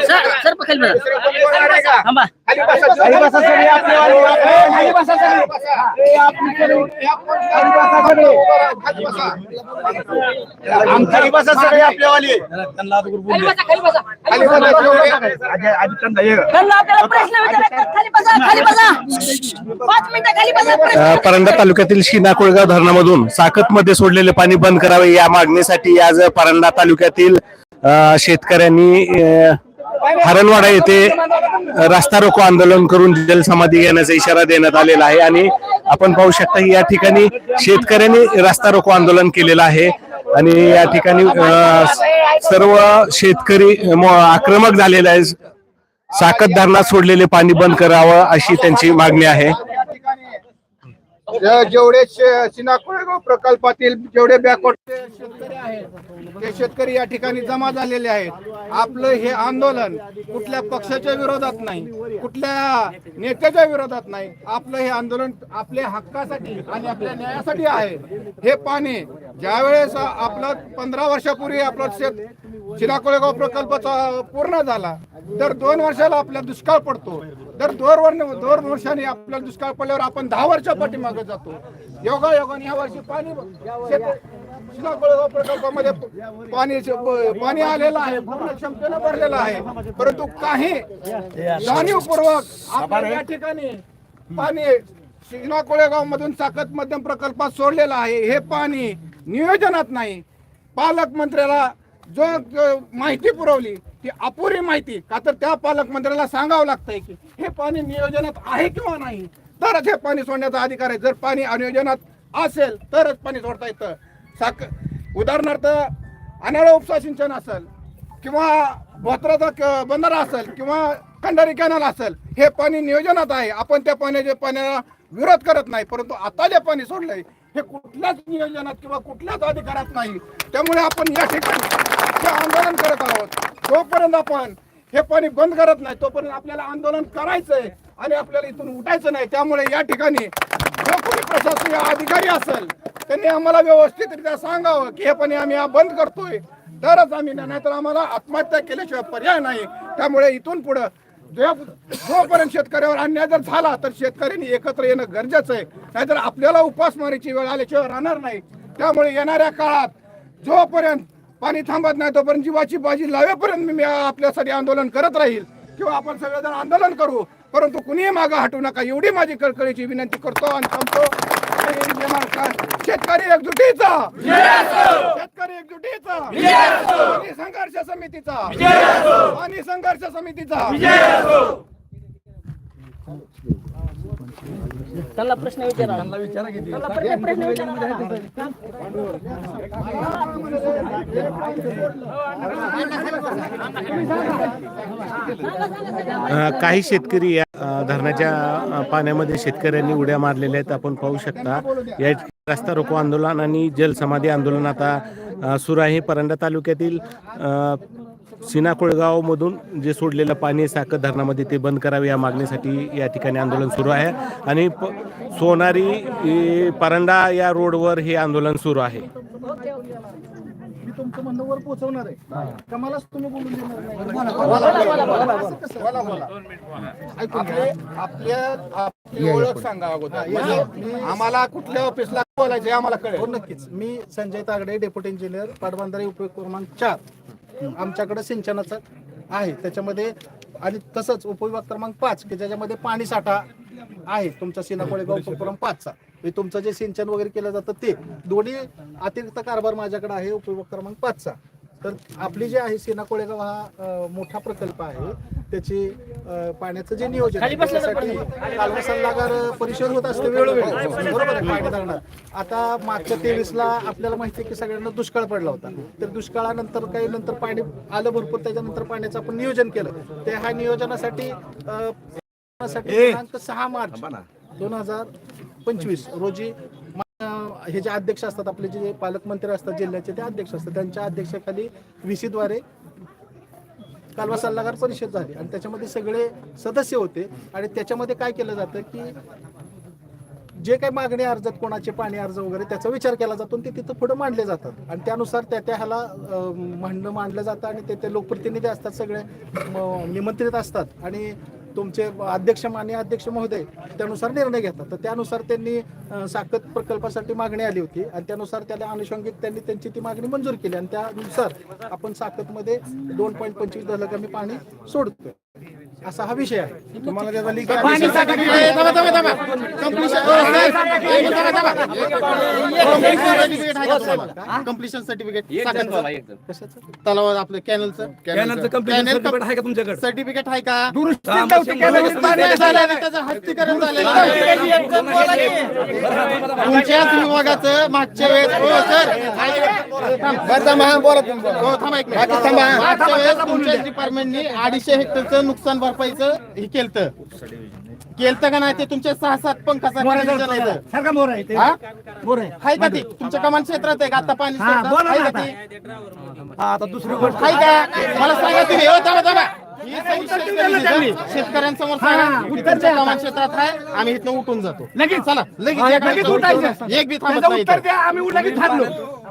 Sir sir पखेल बघा थांबा. खाली बसा सगळे आपल्यावाली. खाली बसा खाली बसा त्यांना आपल्याला प्रश्न विचारायचा खाली बसा खाली बसा. पाच मिनिटं खाली बसा प्रश्न अ, परंडा तालुक्यातील शिना कोळगाव धरणामधून साकतमध्ये सोडलेले पाणी बंद करावे या मागणीसाठी आज परंडा तालुक्यातील शेतकऱ्यांनी हरणवाडा येथे रस्ता रोको आंदोलन करून जलसमाधी घेण्याचा इशारा देण्यात आलेला आहे आणि आपण पाहू शकता की या ठिकाणी शेतकऱ्यांनी रास्ता रोको आंदोलन केलेलं आहे आणि या ठिकाणी सर्व शेतकरी आक्रमक झालेला आहे साकत धरणात सोडलेले पाणी बंद करावं अशी त्यांची मागणी आहे. जेवढे सिनाकोळगाव प्रकल्पातील जेवढे बॅकवर्ड शेतकरी आहेत ते शेतकरी या ठिकाणी जमा झालेले आहेत. आपलं हे आंदोलन कुठल्या पक्षाच्या विरोधात नाही कुठल्या नेत्याच्या विरोधात नाही. आपलं हे आंदोलन आपल्या हक्कासाठी आणि आपल्या न्यायासाठी आहे. हे पाणी ज्यावेळेस आपलं पंधरा वर्षापूर्वी आपलं शेत चिनाकोळेगाव प्रकल्पाचा पूर्ण झाला दर दोन वर्षाला आपल्याला दुष्काळ पडतो. दर दोन वर्ष दोन वर्षाने आपल्याला दुष्काळ पडल्यावर आपण दहा वर्षा पाठीमागे जातो. योगा योगाने या वर्षी पाणी प्रकल्पामध्ये पाणी पाणी आलेलं आहे. पूर्ण क्षमतेनं भरलेलं आहे. परंतु काही जाणीवपूर्वक आपण या ठिकाणी पाणी सिग्ना कोळेगाव मधून साखत मध्यम प्रकल्पात सोडलेलं आहे. हे पाणी नियोजनात नाही. पालकमंत्र्याला जो माहिती पुरवली ती अपुरी माहिती का तर त्या पालकमंत्र्याला सांगावं लागतंय की हे पाणी नियोजनात आहे किंवा नाही? तरच हे पाणी सोडण्याचा अधिकार आहे. जर पाणी अनियोजनात असेल तरच पाणी सोडता येतं. साक उदाहरणार्थ अनाळा उपसा सिंचन असेल किंवा भोत्राचा क- बंधारा असेल किंवा खंडारी कॅनल असेल हे पाणी नियोजनात आहे. आपण त्या पाण्याच्या पाण्याला विरोध करत नाही परंतु आता जे पाणी सोडलंय हे कुठल्याच नियोजनात किंवा कुठल्याच अधिकारात नाही. त्यामुळे आपण या ठिकाणी हे आंदोलन करत आहोत. जोपर्यंत आपण हे पाणी बंद करत नाही तोपर्यंत आपल्याला आंदोलन करायचंय आणि आपल्याला इथून उठायचं नाही. त्यामुळे या ठिकाणी जो कोणी प्रशासकीय अधिकारी असेल त्यांनी आम्हाला व्यवस्थितरित्या सांगावं की हे पाणी आम्ही हा बंद करतोय. तरच आम्ही नाहीतर आम्हाला आत्महत्या केल्याशिवाय पर्याय नाही. त्यामुळे इथून पुढं जोपर्यंत शेतकऱ्यावर अन्याय जर झाला तर शेतकऱ्यांनी एकत्र येणं गरजेचं आहे. नाहीतर आपल्याला उपासमारीची वेळ आल्याशिवाय राहणार नाही. त्यामुळे येणाऱ्या काळात जोपर्यंत पाणी थांबत नाही तोपर्यंत जीवाची बाजी लावेपर्यंत मी आपल्यासाठी आंदोलन करत राहील. किंवा आपण सगळेजण आंदोलन करू. परंतु कुणीही मागं हटू नका. एवढी माझी कळकळीची विनंती करतो आणि थांबतो. शेतकरी एकजुटीचा. शेतकरी एकजुटीचा. आणि संघर्ष समितीचा. आणि संघर्ष समितीचा. त्यांना प्रश्न विचारा. प्रश्न प्रश्न विचारा. काही शेतकरी या धरणाच्या पाण्यामध्ये शेतकऱ्यांनी उड्या मारलेल्या आहेत आपण पाहू शकता. या रस्ता रोको आंदोलन आणि जलसमाधी आंदोलन आता सुरू आहे. परंडा तालुक्यातील सिना कोळगावमधून जे सोडलेलं पाणी साखर धरणामध्ये ते बंद करावे या मागणीसाठी या ठिकाणी आंदोलन सुरू आहे. आणि प- सोनारी परंडा या रोडवर हे आंदोलन सुरू आहे. मी तुमचं म्हणणं वर पोहोचवणार आहे. का मलाच तुम्ही बोलून देणार. आपले- ओळख सांगा अगोदर. म्हणजे आम्हाला कुठल्या ऑफिसला बोलायचं आम्हाला कळेल. हो नक्कीच. मी संजय तागडे डेप्युटी इंजिनियर पाटबंधारे उपयोग क्रमांक चार. आमच्याकडे सिंचनाचं आहे. त्याच्यामध्ये आणि तसंच उपविभाग क्रमांक पाच की ज्याच्यामध्ये पाणी साठा आहे. तुमचा सीना कोळेगाव उपक्रम पाचचा. म्हणजे तुमचं जे सिंचन वगैरे केलं जातं ते दोन्ही अतिरिक्त कारभार माझ्याकडे आहे उपविभाग क्रमांक पाचचा तर आपली जी आहे सीना कोळेगाव हा मोठा प्रकल्प आहे. त्याची पाण्याचं जे नियोजन कालवा सल्लागार परिषद होत असते वेळोवेळी. बरोबर आता मागच्या तेवीस ला आपल्याला माहिती आहे की सगळ्यांना दुष्काळ पडला होता. तर दुष्काळानंतर काही नंतर पाणी आलं भरपूर त्याच्यानंतर पाण्याचं आपण नियोजन केलं. ते ह्या नियोजनासाठी सहा मार्च दोन हजार पंचवीस रोजी हे जे अध्यक्ष असतात आपले जे पालकमंत्री असतात जिल्ह्याचे ते अध्यक्ष असतात. त्यांच्या अध्यक्षाखाली व्ही सीद्वारे कालवा सल्लागार परिषद झाली आणि त्याच्यामध्ये सगळे सदस्य होते. आणि त्याच्यामध्ये काय केलं जातं की जे काही मागणी अर्जात कोणाचे पाणी अर्ज वगैरे त्याचा विचार केला जातो आणि ते तिथं पुढे मांडले जातात. आणि त्यानुसार त्या त्या ह्याला म्हणणं मांडलं जातं आणि ते ते लोकप्रतिनिधी असतात सगळे निमंत्रित असतात. आणि तुमचे अध्यक्ष मान्य अध्यक्ष महोदय त्यानुसार निर्णय घेतात. तर त्यानुसार त्यांनी साखत प्रकल्पासाठी मागणी आली होती आणि त्यानुसार त्याला अनुषंगिक त्यांनी त्यांची ती मागणी मंजूर केली आणि त्यानुसार आपण साखतमध्ये दोन पॉईंट पंचवीस दशलक्ष आम्ही पाणी सोडतोय. असा हा विषय आहे. तुम्हाला त्याचा leak कम्प्लिशन सर्टिफिकेट कशाचं? तलाव आपलं कॅनलचं. सर्टिफिकेट आहे का तुमच्याकडे? सर्टिफिकेट आहे का? हा, त्याचं हस्तीकरण झालेलं आहे. तुमच्याच विभागाचं मागच्या वेळेस हो सर. हो थांबा एक मिनिट. मागच्या वेळेस तुमच्याच डिपार्टमेंटनी अडीचशे हेक्टरचं नुकसान भरपाईचं हे केलतं केलतं का नाही ते तुमच्या सहा सात पंखाचा सारखा मोर आहे ते हा? मोर आहे आहे का ती तुमच्या कमान क्षेत्रात आहे का आता पाणी हा? बोला ना का. ती? हा, आता दुसरी गोष्ट का मला सांगा तुम्ही हो थांबा थांबा ही सही शेतकरी देतात. शेतकऱ्यांसमोर सांगा तुमच्या कमान क्षेत्रात आहे आम्ही इथनं उठून जातो लगेच चला लगेच हा, एक लगेच मिनिट. उठायचं. एक बी थांबत त्याचं नाही उत्तर इथं. द्या आम्ही लगेच थांबलो त्याचं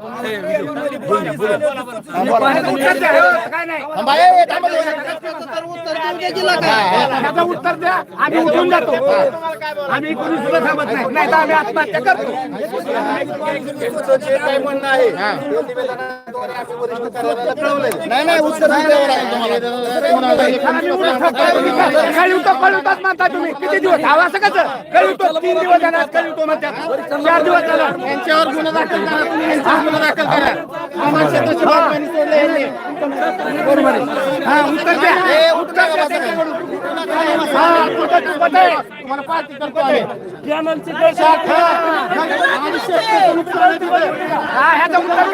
उत्तर द्या आम्ही उठून जातो आम्ही कोणी सुद्धा थांबत नाही. नाही तर आम्ही आत्महत्या करतो नाही नाही उत्तर कळवतो कळवतात म्हणता तुम्ही किती दिवस हवा असं कसं कळवतो तीन दिवस कळवतो म्हणतात चार दिवस झाला यांच्यावर गुन्हा दाखल करा तुम्ही यांच्यावर गुन्हा दाखल करा बरोबर आहे हा उत्तर द्या उत्तर द्या हा उत्तर आहे. तुम्हाला हा ह्याचं उत्तर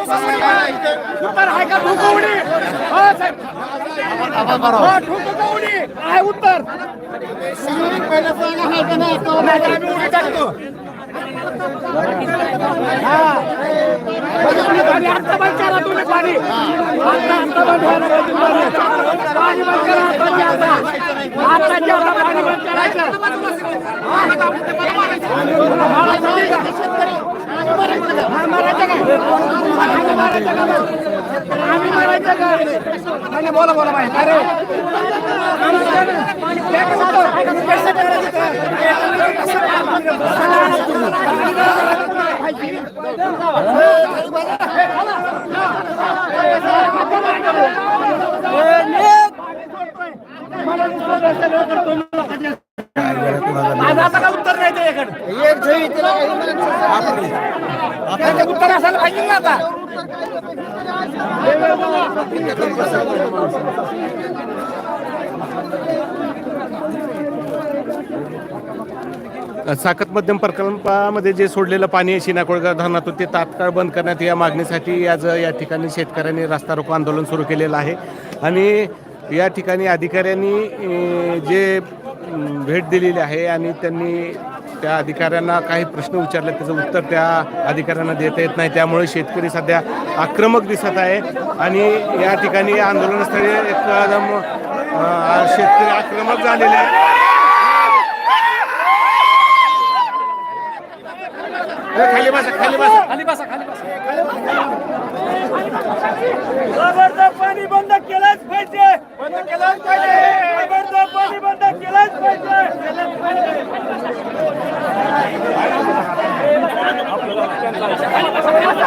उत्तर आहे का हो साहेब. हो आहे उत्तर हा, नाही, बोला बोला भाई अरे द्या उत्तर? आज आता का उत्तर नाही त्याच्याकडे उत्तर असायला पाहिजे ना आता साखत मध्यम प्रकल्पामध्ये जे सोडलेलं पाणी आहे शिनाकोळगाव धरणातून ते तात्काळ बंद करण्यात या मागणीसाठी आज या ठिकाणी शेतकऱ्यांनी रास्ता रोको आंदोलन सुरू केलेलं आहे. आणि या ठिकाणी अधिकाऱ्यांनी जे भेट दिलेली आहे आणि त्यांनी त्या अधिकाऱ्यांना काही प्रश्न विचारले त्याचं उत्तर त्या अधिकाऱ्यांना देता येत नाही. त्यामुळे शेतकरी सध्या आक्रमक दिसत आहे. आणि या ठिकाणी आंदोलनस्थळी एकदम शेतकरी आक्रमक झालेले आहे खाली बसा खाली बसा खाली बसा खाली बसा. जबरदस्त पाणी बंद केलंच पाहिजे. बंद केलंच पाहिजे. जबरदस्त पाणी बंद केलंच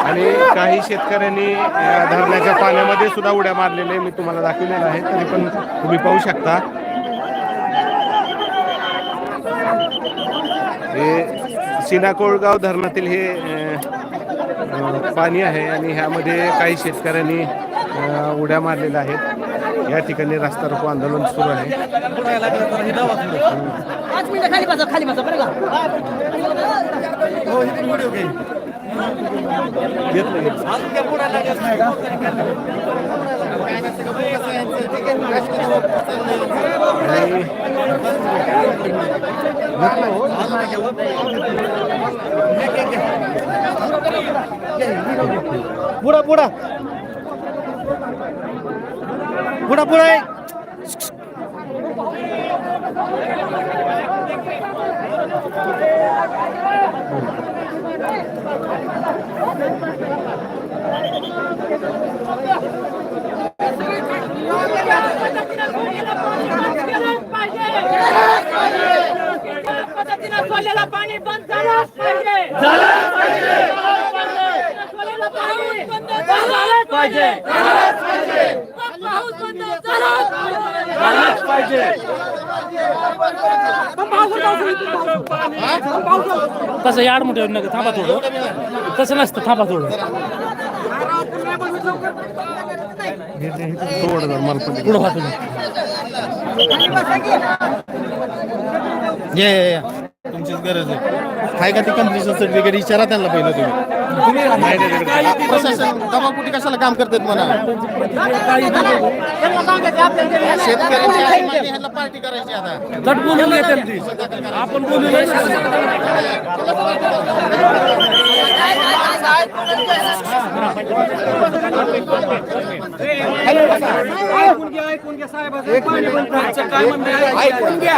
आणि काही शेतकऱ्यांनी धरणाच्या पाण्यामध्ये सुद्धा उड्या मारलेल्या मी तुम्हाला दाखवलेलं आहे तरी पण तुम्ही पाहू शकता. हे सिनाकोळगाव धरणातील हे पाणी आहे आणि ह्यामध्ये काही शेतकऱ्यांनी उड्या मारलेल्या आहेत. या ठिकाणी रास्ता रोको आंदोलन सुरू आहे. पाच मिनिटं Pura pura. Pura pura. Thank. पाणी बंद झालंच पाहिजे. झालंच पाहिजे. सोडलेलं पाणी बंद झालंच पाहिजे. पाऊस बंद झालाच पाहिजे. तसं याड मोठं नका थांबा थोडं. तसं नसतं थांबा थोडं. पुढं ये ये, ये. तुमचीच गरज आहे. काय का ती कंपनीचं सर्टिफिकेट विचारा त्यांना पहिलं तुम्ही. प्रशासन कशाला काम करतात म्हणा? शेतकऱ्यांची आई मागणी ह्यांना पार्टी करायची आता. गट बोलून घेते ती आपण बोलू ऐकून घ्या.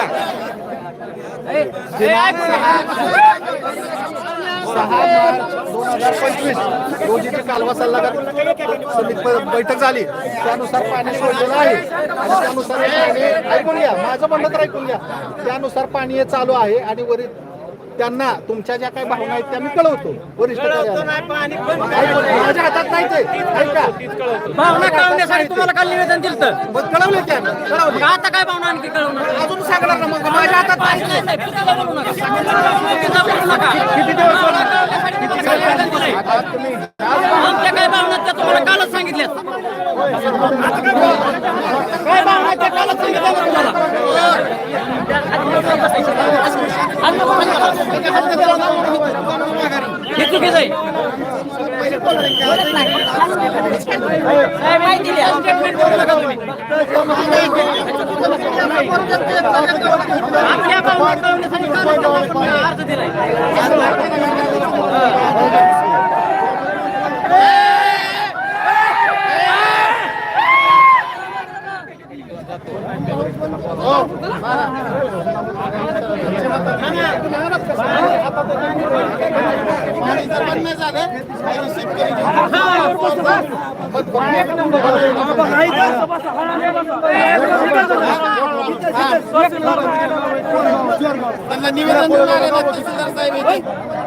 सहा मार्च दोन हजार पंचवीस रोजी जी कालवा सल्लागार समिती बैठक झाली. त्यानुसार पाणी सोडलेलं आहे. आणि त्यानुसार हे ऐकून घ्या. माझं म्हणणं तर ऐकून घ्या. त्यानुसार पाणी हे चालू आहे आणि वरील त्यांना तुमच्या ज्या काही भावना आहेत त्या मी कळवतो. वरिष्ठ. माझ्या हातात नाही ते ऐका. भावना कळवण्यासाठी तुम्हाला काल निवेदन दिलं तर मग कळवले त्यांना कळवले. आता काय भावना आणखी कळवणार? अजून सांगणार ना मग माझ्या हातात नाही ते. आता तुम्ही आमच्या काय भावना आहेत त्या तुम्हाला कालच सांगितल्या काय भावना आहेत त्या कालच सांगितल्या तुम्हाला हे चुकीचं आहे माहिती द्या स्टेटमेंट करू नका तुम्ही आपल्या भावना कळवण्यासाठी कालच आपण अर्ज दिलाय पाणी जर बंद नाही झालं तर शेतकरी त्यांना निवेदन देऊन आले ना तहसीलदार साहेब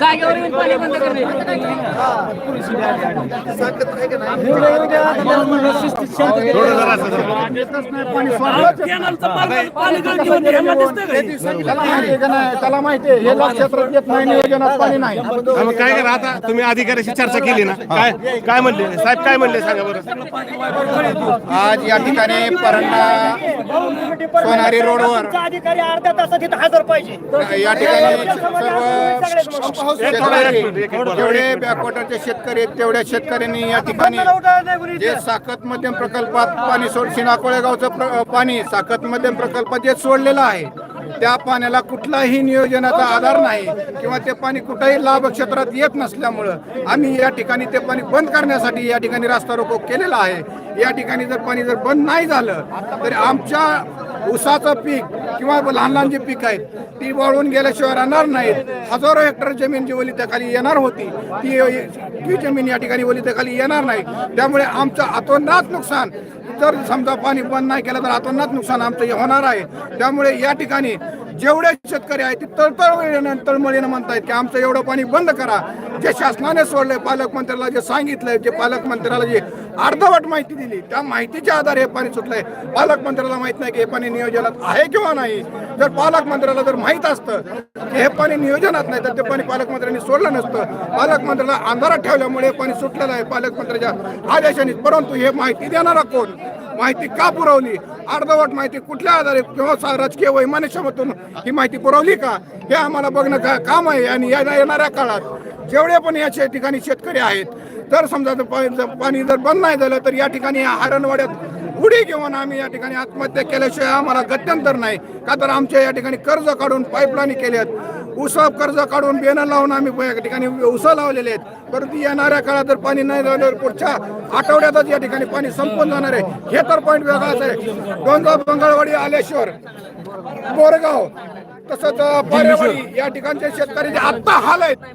जागेवर येऊन पाणी बंद करणे त्याला माहिती आहे हे क्षेत्रात येत नाही नियोजनात पाणी नाही काय करा आता तुम्ही अधिकाऱ्याशी चर्चा केली ना काय काय म्हणले साहेब काय म्हणले सांगा बरं आज या ठिकाणी परंडा सोनारी रोडवर अधिकारी अर्ध्या तासात हजर पाहिजे या ठिकाणी सर्व शेतकरी जेवढे बॅकवॉटरचे शेतकरी आहेत तेवढ्या शेतकऱ्यांनी या ठिकाणी जे साखत मध्यम प्रकल्पात पाणी सोड शिना कोळेगावचं प्र- पाणी साखत मध्यम प्रकल्पात जे सोडलेलं आहे त्या पाण्याला कुठलाही नियोजनाचा आधार नाही किंवा ते पाणी कुठल्याही लाभ क्षेत्रात येत नसल्यामुळं आम्ही या ठिकाणी ते पाणी बंद करण्यासाठी या ठिकाणी रास्ता रोको केलेला आहे. या ठिकाणी जर पाणी जर बंद नाही झालं तर आमच्या ऊसाचं पीक किंवा लहान लहान जे पीक आहेत ती वाळून गेल्याशिवाय राहणार नाहीत. हजारो हेक्टर जमीन जी ओली येणार होती ती ती जमीन या ठिकाणी ओली येणार नाही. त्यामुळे आमचं अतोनात नुकसान जर समजा पाणी बंद नाही केलं तर अतोनात नुकसान आमचं हे होणार आहे. त्यामुळे या ठिकाणी जेवढे शेतकरी आहेत ते तळतळमळीनं तळमळीनं म्हणतायत की आमचं एवढं पाणी बंद करा. जे शासनाने सोडलंय पालकमंत्र्याला जे सांगितलंय जे पालकमंत्र्याला जे अर्धवट माहिती दिली त्या माहितीच्या आधारे हे पाणी सुटलंय. पालकमंत्र्याला माहीत नाही की हे पाणी नियोजनात आहे किंवा नाही. जर पालकमंत्र्याला जर माहीत असतं की हे पाणी नियोजनात नाही तर ते पाणी पालकमंत्र्यांनी सोडलं नसतं. पालकमंत्र्याला अंधारात ठेवल्यामुळे हे पाणी सुटलेलं आहे. पालकमंत्र्याच्या आदेशाने परंतु हे माहिती देणारा कोण? माहिती का पुरवली? अर्धवट माहिती कुठल्या आधारे किंवा राजकीय वैमानिकशामतून ही माहिती पुरवली का? हे आम्हाला बघणं का काम आहे आणि येणाऱ्या काळात जेवढे पण याच्या ठिकाणी शेतकरी आहेत तर समजा पाणी जर बंद नाही झालं तर या ठिकाणी हरणवाड्यात उडी घेऊन आम्ही या ठिकाणी आत्महत्या केल्याशिवाय आम्हाला गत्यंतर नाही. का तर आमच्या या ठिकाणी कर्ज काढून पाईपलाईन केल्यात. उसाप कर्ज काढून बेनं लावून आम्ही या ठिकाणी उस लावलेले आहेत. परंतु येणाऱ्या काळात जर पाणी नाही झाल्यावर पुढच्या आठवड्यातच या ठिकाणी पाणी संपून जाणार आहे. हे तर पॉईंट वेगळाच आहे. दोनदा मंगळवाडी आलेश्वर बोरगाव तसंच पारेवाडी या ठिकाणचे शेतकऱ्याचे आत्ता हाल आहेत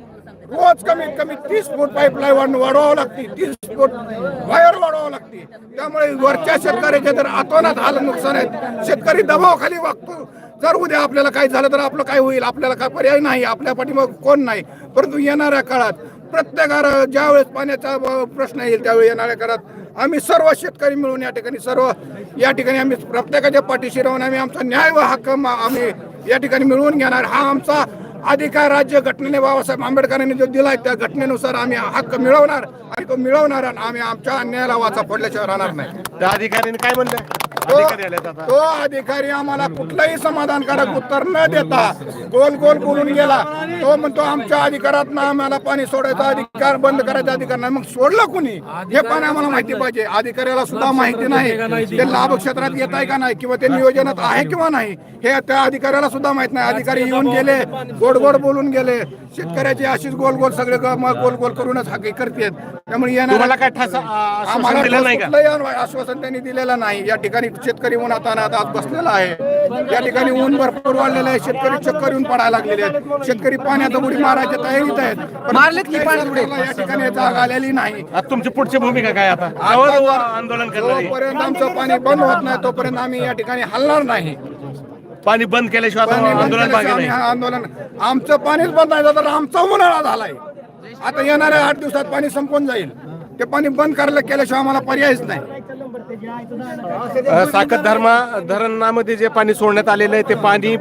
रोज कमीत कमी तीस फूट पाईपलाईन वाढवावं लागते. तीस फूट वायर वाढवावं लागते. त्यामुळे वरच्या शेतकऱ्याचे तर आतोनात हाल नुकसान आहेत. शेतकरी दबावाखाली वागतो. जर उद्या आपल्याला काय झालं तर आपलं काय होईल? आपल्याला काय पर्याय नाही. आपल्या पाठीमाग कोण नाही? परंतु येणाऱ्या काळात प्रत्येकाला ज्यावेळेस पाण्याचा प्रश्न येईल त्यावेळी येणाऱ्या काळात आम्ही सर्व शेतकरी मिळून या ठिकाणी सर्व या ठिकाणी आम्ही प्रत्येकाच्या पाठीशी राहून आम्ही आमचा न्याय व हक्क मा- आम्ही या ठिकाणी मिळवून घेणार. हा आमचा अधिकार राज्य घटनेने बाबासाहेब आंबेडकरांनी जो दिलाय त्या घटनेनुसार आम्ही हक्क मिळवणार. आणि तो मिळवणार आणि आम्ही आमच्या अन्यायाला वाचा पडल्याशिवाय राहणार नाही. त्या अधिकाऱ्यांनी काय म्हणलं अधिकारी आलेत आता. तो अधिकारी आम्हाला कुठलंही समाधानकारक उत्तर न देता गोल गोल बोलून गेला. तो म्हणतो आमच्या अधिकारात ना आम्हाला पाणी सोडायचा अधिकार बंद करायचा अधिकार नाही. मग सोडलं कुणी? हे पण आम्हाला माहिती पाहिजे. अधिकाऱ्याला सुद्धा माहिती नाही. ते लाभ क्षेत्रात येत आहे का नाही किंवा ते नियोजनात आहे किंवा नाही हे त्या अधिकाऱ्याला सुद्धा माहीत नाही. अधिकारी येऊन गेले गोड गोड बोलून गेले. शेतकऱ्याची अशीच गोल गोल सगळे गोल गोल करूनच हाके करतात. त्यामुळे येणार आम्हाला कुठलंही आश्वासन त्यांनी दिलेलं नाही. या ठिकाणी शेतकरी उन्हात अनाथ आज बसलेला आहे. या ठिकाणी ऊन भरपूर वाढलेलं आहे. शेतकरी चक्कर येऊन पडायला लागलेले आहेत. शेतकरी पाण्यात उडी मारायच्या तयारीत आहेत. मारलेत की या ठिकाणी जाग आलेली नाही. आता तुमची पुढची भूमिका काय आता? आंदोलन करणार. आहे? जोपर्यंत आमचं पाणी बंद होत नाही तोपर्यंत आम्ही या ठिकाणी हलणार नाही. पाणी बंद केल्याशिवाय आता पाणी बंद आंदोलन केल्याशिवाय मागे आम्ही नाही हा आंदोलन आमचं पाणीच बंद नाही झालं तर आमचा उन्हाळा झालाय. आता येणाऱ्या आठ दिवसात पाणी संपून जाईल. ते पाणी बंद करायला केल्याशिवाय आम्हाला पर्यायच नाही. साखत साखर धर्मा धरणामध्ये जे पाणी सोडण्यात आलेलं आहे ते पाणी